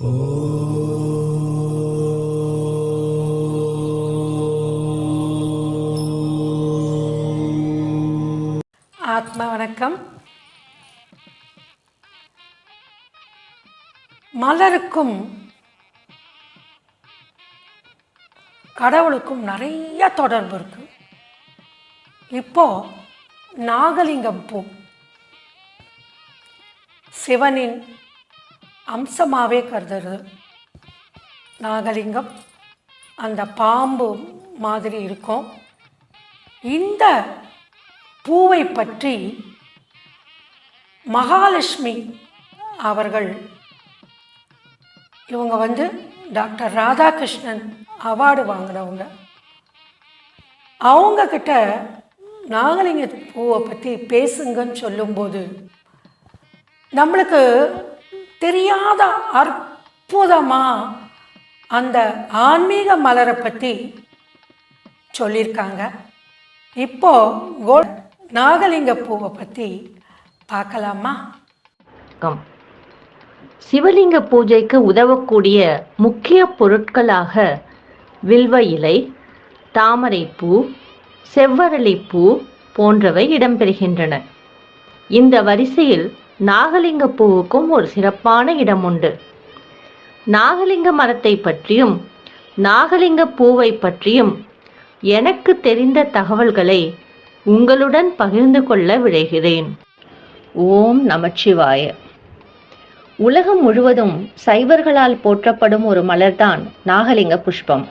ஆத்மா வணக்கம். மலருக்கும் கடவுளுக்கும் நிறைய தொடர்பு இருக்கு. இப்போ நாகலிங்கம் பூ. சிவனின் அம்சமாகவே கருதுறது. நாகலிங்கம் அந்த பாம்பு மாதிரி இருக்கும். இந்த பூவை பற்றி மகாலட்சுமி அவர்கள் இவங்க வந்து டாக்டர் ராதாகிருஷ்ணன் அவார்டு வாங்கினவங்க. அவங்கக்கிட்ட நாகலிங்க பூவை பற்றி பேசுங்கன்னு சொல்லும்போது நம்மளுக்கு தெரியாத அற்புதமாக அந்த ஆன்மீக மலரை பற்றி சொல்லியிருக்காங்க. இப்போ கோ நாகலிங்க பூவை பற்றி பார்க்கலாமா? சிவலிங்க பூஜைக்கு உதவக்கூடிய முக்கிய பொருட்களாக வில்வ இலை தாமரைப்பூ செவ்வரளிப்பூ போன்றவை இடம்பெறுகின்றன. இந்த வரிசையில் நாகலிங்க பூவுக்கும் ஒரு சிறப்பான இடம் உண்டு நாகலிங்க மரத்தை பற்றியும் நாகலிங்க பூவை பற்றியும் எனக்கு தெரிந்த தகவல்களை உங்களுடன் பகிர்ந்து கொள்ள விழைகிறேன். ஓம் நமச்சிவாய. உலகம் முழுவதும் சைவர்களால் போற்றப்படும் ஒரு மலர்தான் நாகலிங்க புஷ்பம்.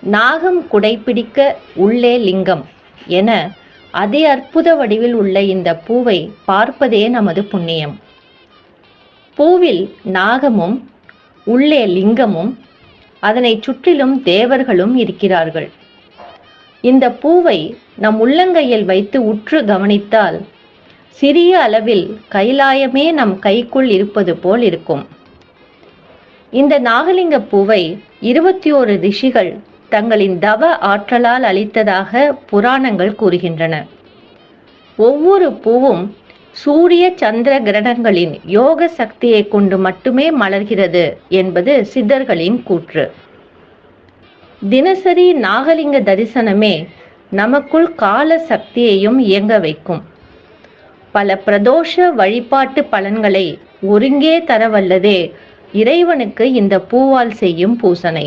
நாகம் குடைப்பிடிக்க உள்ளே லிங்கம் என அதி அற்புத வடிவில் உள்ள இந்த பூவை பார்ப்பதே நமது புண்ணியம். பூவில் நாகமும் உள்ளே லிங்கமும் அதனை சுற்றிலும் தேவர்களும் இருக்கிறார்கள். இந்த பூவை நம் உள்ளங்கையில் வைத்து உற்று கவனித்தால் சிறிய அளவில் கைலாயமே நம் கைக்குள் இருப்பது போல் இருக்கும். இந்த நாகலிங்க பூவை இருபத்தி ஓரு ரிஷிகள் தங்களின் தவ ஆற்றலால் அளித்ததாக புராணங்கள் கூறுகின்றன. ஒவ்வொரு பூவும் சூரிய சந்திர கிரகங்களின் யோக சக்தியை கொண்டு மட்டுமே மலர்கிறது என்பது சித்தர்களின் கூற்று. தினசரி நாகலிங்க தரிசனமே நமக்குள் கால சக்தியையும் இயங்க வைக்கும். பல பிரதோஷ வழிபாட்டு பலன்களை ஒருங்கே தரவல்லதே இறைவனுக்கு இந்த பூவால் செய்யும் பூசனை.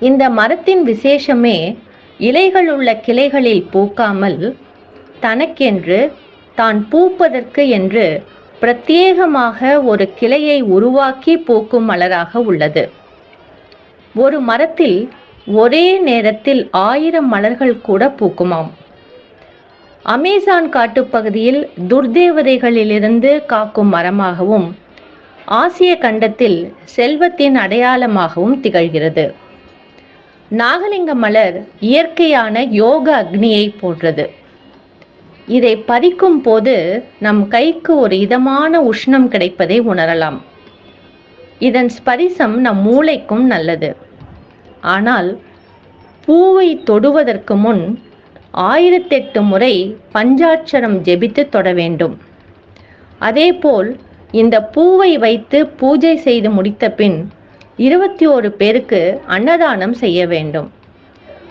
இந்த மரத்தின் விசேஷமே இலைகள் உள்ள கிளைகளில் பூக்காமல் தனக்கென்று தான் பூப்பதற்கு என்று பிரத்யேகமாக ஒரு கிளையை உருவாக்கி பூக்கும் மலராக உள்ளது. ஒரு மரத்தில் ஒரே நேரத்தில் ஆயிரம் மலர்கள் கூட பூக்குமாம். அமேசான் காட்டுப்பகுதியில் துர்தேவதைகளிலிருந்து காக்கும் மரமாகவும் ஆசிய கண்டத்தில் செல்வத்தின் அடையாளமாகவும் திகழ்கிறது. நாகலிங்க மலர் இயற்கையான யோக அக்னியை போன்றது. இதை பறிக்கும் போது நம் கைக்கு ஒரு இதமான உஷ்ணம் கிடைப்பதை உணரலாம். இதன் ஸ்பரிசம் நம் மூளைக்கும் நல்லது. ஆனால் பூவை தொடுவதற்கு முன் ஆயிரத்தெட்டு முறை பஞ்சாட்சரம் ஜெபித்து தொட வேண்டும். அதேபோல் இந்த பூவை வைத்து பூஜை செய்து முடித்த பின் இருபத்தி ஓரு பேருக்கு அன்னதானம் செய்ய வேண்டும்.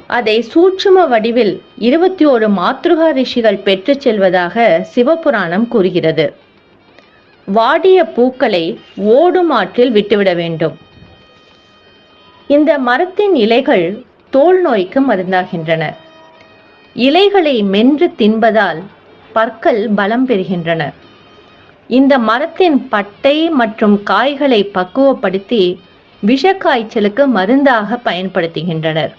அதை சூட்சும வடிவில் இருபத்தி ஓரு மாத்ருகா ரிஷிகள் பெற்றுச் செல்வதாக சிவபுராணம் கூறுகிறது. வாடிய பூக்களை ஓடும் ஆற்றில் விட்டுவிட வேண்டும். இந்த மரத்தின் இலைகள் தோல் நோய்க்கு மருந்தாகின்றன. இலைகளை மென்று தின்பதால் பற்கள் பலம் பெறுகின்றன. இந்த மரத்தின் பட்டை மற்றும் காய்களை பக்குவப்படுத்தி விஷக்காய்ச்சலுக்கு மருந்தாக பயன்படுத்துகின்றனர்.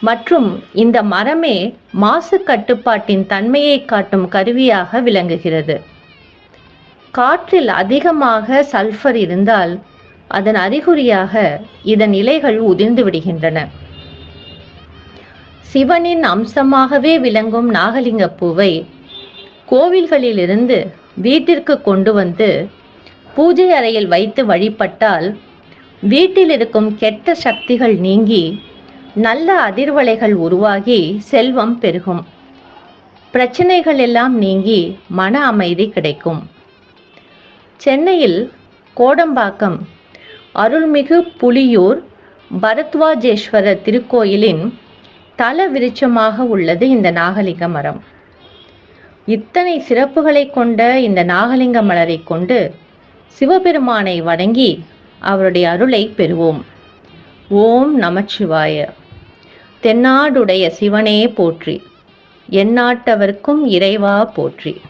மற்றும் இந்த மரமே மாசு கட்டுப்பாட்டின் தன்மையை காட்டும் கருவியாக விளங்குகிறது. காற்றில் அதிகமாக சல்ஃபர் இருந்தால் அதன் அறிகுறியாக இதன் இலைகள் உதிர்ந்து விடுகின்றன. சிவனின் அம்சமாகவே விளங்கும் நாகலிங்க பூவை கோவில்களிலிருந்து வீட்டிற்கு கொண்டு வந்து பூஜை அறையில் வைத்து வழிபட்டால் வீட்டில் இருக்கும் கெட்ட சக்திகள் நீங்கி நல்ல அதிர்வலைகள் உருவாகி செல்வம் பெருகும். பிரச்சனைகள் எல்லாம் நீங்கி மன அமைதி கிடைக்கும். சென்னையில் கோடம்பாக்கம் அருள்மிகு புலியூர் பரத்வாஜேஸ்வரர் திருக்கோயிலின் தல விருட்சமாக உள்ளது இந்த நாகலிங்க மரம். இத்தனை சிறப்புகளை கொண்ட இந்த நாகலிங்க மலரை கொண்டு சிவபெருமானை வணங்கி அவருடைய அருளை பெறுவோம். ஓம் நமச்சிவாய. தென்னாடுடைய சிவனே போற்றி. எந்நாட்டவர்க்கும் இறைவா போற்றி.